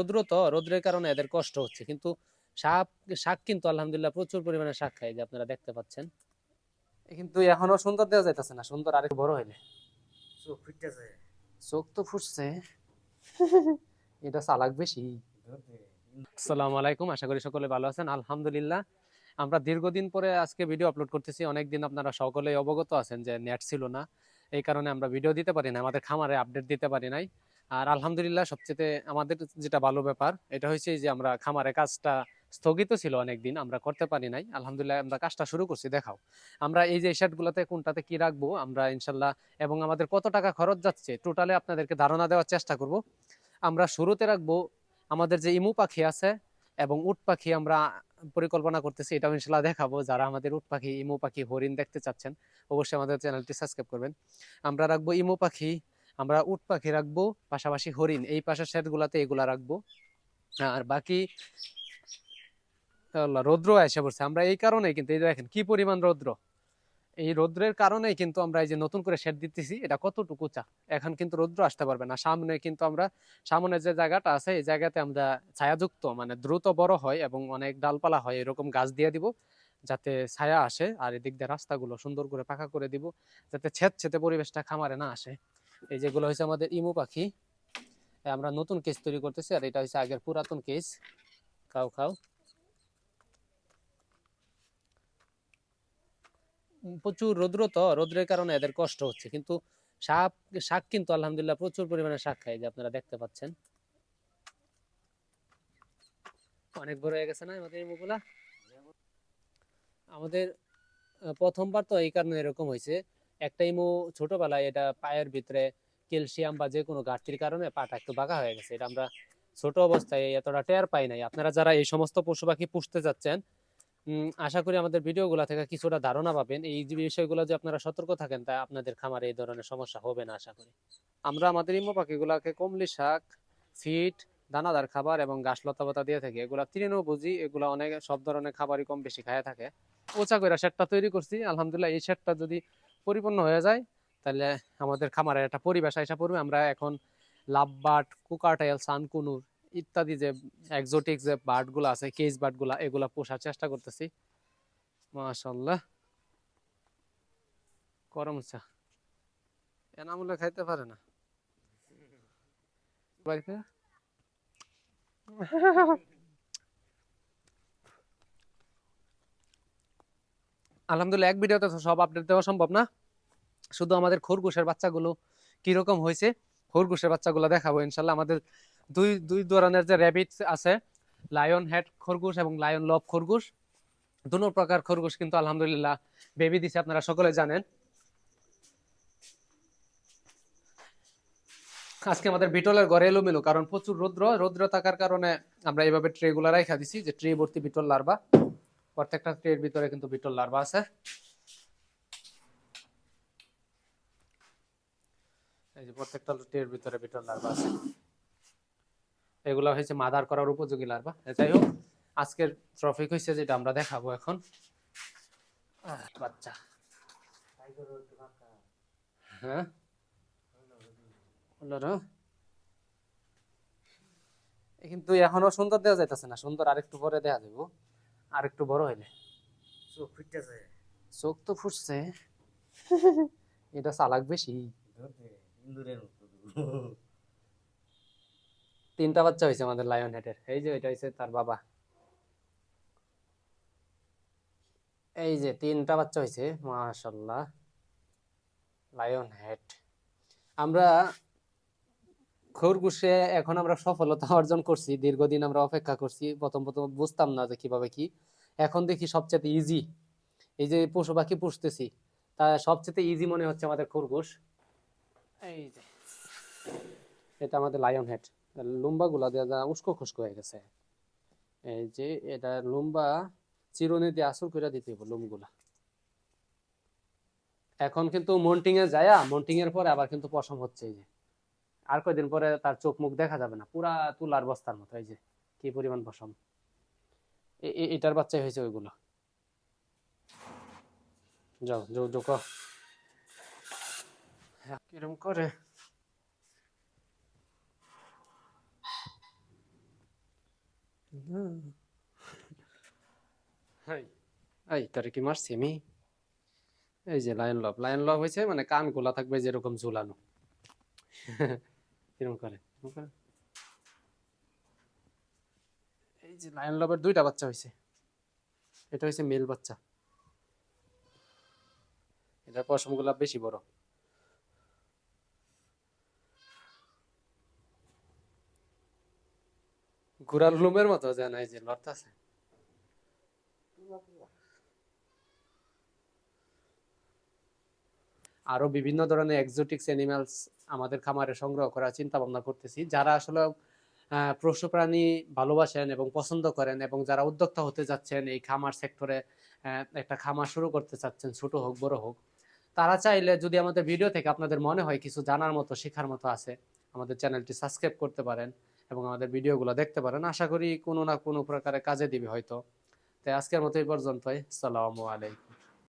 রৌদ্র তো রৌদ্রের কারণে এদের কষ্ট হচ্ছে। কিন্তু শাক শাক কিন্তু আলহামদুলিল্লাহ প্রচুর পরিমাণে শাক খায় যে আপনারা দেখতে পাচ্ছেন। কিন্তু এখনও সুন্দর দেওয়া যাইতেছে না সুন্দর আরেক বড় হইলে। চোখ ফুটতেছে। চোখ তো ফুটছে। এটা চালাক বেশি। আসসালামু আলাইকুম আশা করি সকলে ভালো আছেন। আলহামদুলিল্লাহ আমরা দীর্ঘদিন পরে আজকে ভিডিও আপলোড করতেছি। অনেকদিন আপনারা সকলেই অবগত আছেন যে নেট ছিল না। এই কারণে আমরা ভিডিও দিতে পারি না আমাদের খামারে আপডেট দিতে পারি নাই। আর আলহামদুলিল্লাহ সবচেয়ে আমাদের যেটা ভালো ব্যাপার, এটা হয়েছে যে আমরা খামারে কাজটা স্থগিত ছিল অনেকদিন, আমরা করতে পারি নাই। আলহামদুলিল্লাহ আমরা কাজটা শুরু করছি, দেখাও। আমরা এই যে শার্টগুলোতে কোনটাতে কি রাখব, আমরা ইনশাল্লাহ এবং আমাদের কত টাকা খরচ যাচ্ছে টোটালে আপনাদেরকে ধারণা দেওয়ার চেষ্টা করব। আমরা শুরুতে রাখব আমাদের যে ইমু পাখি আছে এবং উট পাখি আমরা পরিকল্পনা করতেছি, এটাও ইনশাল্লাহ দেখাবো। যারা আমাদের উট পাখি, ইমু পাখি, হরিণ দেখতে চাচ্ছেন, অবশ্যই আমাদের চ্যানেলটি সাবস্ক্রাইব করবেন। আমরা রাখব ইমু পাখি আমরা উট পাখি রাখব, পাশাপাশি হরিণ। এই পাশের সেটগুলাতে এগুলা রাখব। আর বাকি রৌদ্র এসে পড়ছে। আমরা এই কারণে কিন্তু, এই দেখেন, কি পরিমাণ রৌদ্র। এই রৌদ্রের কারণেই কিন্তু আমরা এই যে নতুন করে শেড দিতেছি, এটা কতটুকু চা এখন কিন্তু রৌদ্র আসতে পারবে না। সামনে কিন্তু আমরা, সামনে যে জায়গাটা আছে, এই জায়গাতে আমরা ছায়াযুক্ত মানে দ্রুত বড় হয় এবং অনেক ডালপালা হয়, এরকম গাছ দিয়ে দিব, যাতে ছায়া আসে। আর এদিক দিয়ে রাস্তাগুলো সুন্দর করে পাকা করে দিব, যাতে ছেদ ছেতে পরিবেশটা খামারে না আসে। এই যেগুলো হচ্ছে আমাদের ইমু পাখি আমরা নতুন কেস তৈরি করতেছি, আর এটা হচ্ছে আগের পুরাতন কেস খাও খাও। প্রচুর রৌদ্র তো, রৌদ্রের কারণে এদের কষ্ট হচ্ছে, কিন্তু শাক শাক কিন্তু আলহামদুলিল্লাহ প্রচুর পরিমাণে শাক খায় যে আপনারা দেখতে পাচ্ছেন। অনেক বড় হয়ে গেছে না আমাদের এই মুগুলা আমাদের প্রথমবার তো এই কারণে এরকম হয়েছে। একটা ইমু ছোটবেলায় এটা পায়ের ভিতরে ক্যালসিয়াম বা যে কোনো ঘাটতির কারণে পাটা একটু বাঁকা হয়ে গেছে, এটা আমরা ছোট অবস্থায় এতটা টের পাই নাই। আপনারা যারা এই সমস্ত পশু পাখি পুষতে যাচ্ছেন আশা করি আমাদের ভিডিওগুলো থেকে কিছুটা ধারণা পাবেন। এই যে বিষয়গুলো যে আপনারা সতর্ক থাকেন, তা আপনাদের খামারে এই ধরনের সমস্যা হবে না, আশা করি। আমরা আমাদের ইমো পাখিগুলাকে কমলি শাক ফিট দানাদার খাবার এবং ঘাস লতা পাতা দিয়ে থাকি, এগুলা তৃণভোজী এগুলা অনেক সব ধরনের খাবারই কম বেশি খায় থাকে। ওচা করে শেডটা তৈরি করছি, আলহামদুলিল্লাহ এই শেডটা যদি পরিপূর্ণ হয়ে যায়, তাহলে আমাদের খামারের একটা পরিবেশ আইসা পড়বে। আমরা এখন লাভবাট কুকাটাইল সানকুনুর ইত্যাদি যে একজোটিক যে বার্ডগুলো আছে কেজ বার্ডগুলা, এগুলা পোষার চেষ্টা করতেছি। মাশাল্লাহ করম চা এনামুলে খাইতে পারে না। বাড়িতে? আলহামদুলিল্লাহ, এক ভিডিওতে তো সব আপডেট দেওয়া সম্ভব না। শুধু আমাদের খরগোশের বাচ্চাগুলো কীরকম হয়েছে, খরগোশের বাচ্চাগুলো দেখাবো ইনশাল্লাহ। আমাদের দুই দুই ধরনের যে র্যাবিট আছে লায়ন হেড খরগোশ এবং লায়ন লব খরগোশ, দুনো প্রকার খরগোশ কিন্তু আলহামদুলিল্লাহ বেবি দিছে, আপনারা সকলে জানেন। আজকে আমাদের বিটলের ঘরে এলোমেলো, কারণ প্রচুর রৌদ্র রৌদ্র থাকার কারণে আমরা এইভাবে ট্রে গুলা রাখা দিছি, যে ট্রে ভর্তি বিটল লার্ভা প্রত্যেকটা ট্রের ভিতরে কিন্তু বিটল লার্ভা আছে। এই যে প্রত্যেকটা ট্রের ভিতরে বিটল লার্ভা আছে। এগুলো হয়েছে মাদার করার উপযোগী লার্ভা। যাই হোক, আজকের ট্রফিক হয়েছে যেটা আমরা দেখাবো এখন। বাচ্চা। হ্যাঁ? কিন্তু এখনও সুন্দর দেওয়া যাইতেছে না, সুন্দর আরেকটু পরে দেওয়া যাব আরেকটু বড় হইলে। চোখ ফুটতেছে। চোখ তো ফুটছে। এটা চালাক বেশি। ইন্দুরের মতো। তিনটা বাচ্চা হয়েছে আমাদের লায়ন হেডের এই যে এটা হয়েছে তার বাবা। এই যে তিনটা বাচ্চা হয়েছে মাশাল্লাহ। লায়ন হেড আমরা খরগোশে এখন আমরা সফলতা অর্জন করছি দীর্ঘদিন আমরা অপেক্ষা করছি প্রথম প্রথম বুঝতাম না যে কীভাবে কি। এখন দেখি সবচেয়ে ইজি এই যে পশু পাখি পুষতেছি তা সবচেয়ে ইজি মনে হচ্ছে আমাদের খরগোশ। এই যে। এটা আমাদের লায়ন হেড লুম্বা গুলা দেওয়া যা উস্কো খুস্কো হয়ে গেছে। এই যে এটা লুম্বা চিরুনি দিয়ে আসল করে দিতে হবে লুমগুলা এখন কিন্তু মন্টিং এ যায়া মন্টিং এর পরে আবার কিন্তু পশম হচ্ছে এই যে। আর কয়দিন পরে তার চোখ মুখ দেখা যাবে না। পুরা তুলার বস্তার মতো, এই যে, কি পরিমাণ পশম এটার বাচ্চাই হয়েছে ওইগুলো। যাও কিরম করে? কি মারছি আমি? এই যে লায়ন লব, লায়ন হয়েছে মানে কান গোলা থাকবে যেরকম ঝুলানো। কীরকম করে? এই যে লায়ন লবের দুইটা বাচ্চা হয়েছে এটা হয়েছে মেল বাচ্চা। বেশি বড়। লুমের মতো যায় এই যে আরও বিভিন্ন ধরনের এক্সোটিক্স অ্যানিমালস আমাদের খামারে সংগ্রহ করার চিন্তা ভাবনা করতেছি। যারা আসলে পশু প্রাণী ভালোবাসেন এবং পছন্দ করেন এবং যারা উদ্যোক্তা হতে যাচ্ছেন এই খামার সেক্টরে একটা খামার শুরু করতে চাচ্ছেন, ছোট হোক, বড় হোক, তারা চাইলে যদি আমাদের ভিডিও থেকে আপনাদের মনে হয় কিছু জানার মতো, শেখার মতো আছে, আমাদের চ্যানেলটি সাবস্ক্রাইব করতে পারেন এবং আমাদের ভিডিওগুলো দেখতে পারেন। আশা করি কোনো না কোনো প্রকারে কাজে দিবে হয়তো। তাই আজকের মতো এই পর্যন্তই। সালামু আলাইকুম।